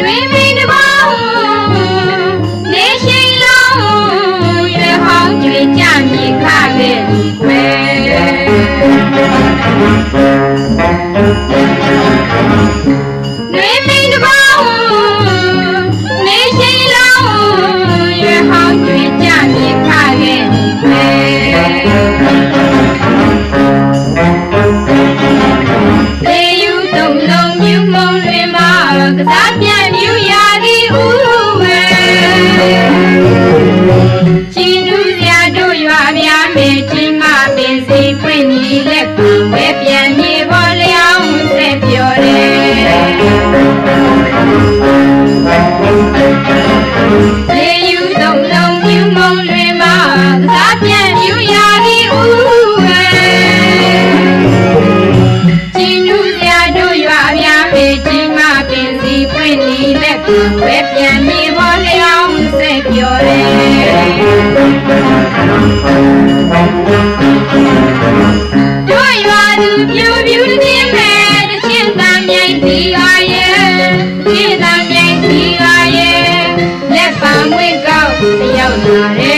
Nueve သူပဲပြန်မြေပေါ်လျောင်းစိတ်ပျော်တယ်တို့ရွာသူပြူပြူတင်းမဲ့တချင်းတမ်းမြိုင်ဒီရွာရဲ့ချင်းတမ်းမြိုင်ဒီရွာရဲ့လက်ပံဝင်းကောက်တယောက်လာတယ်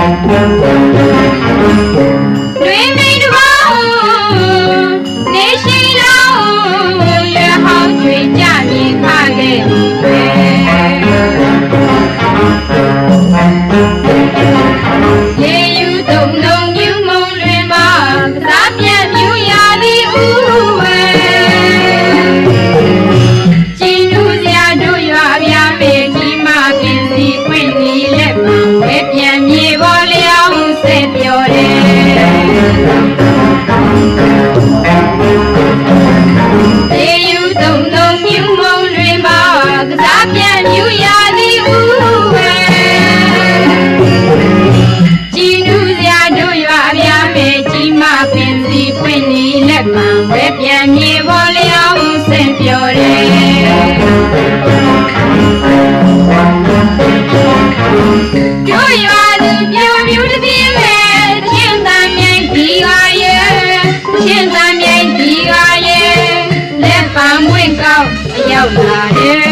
Thank you. Saudade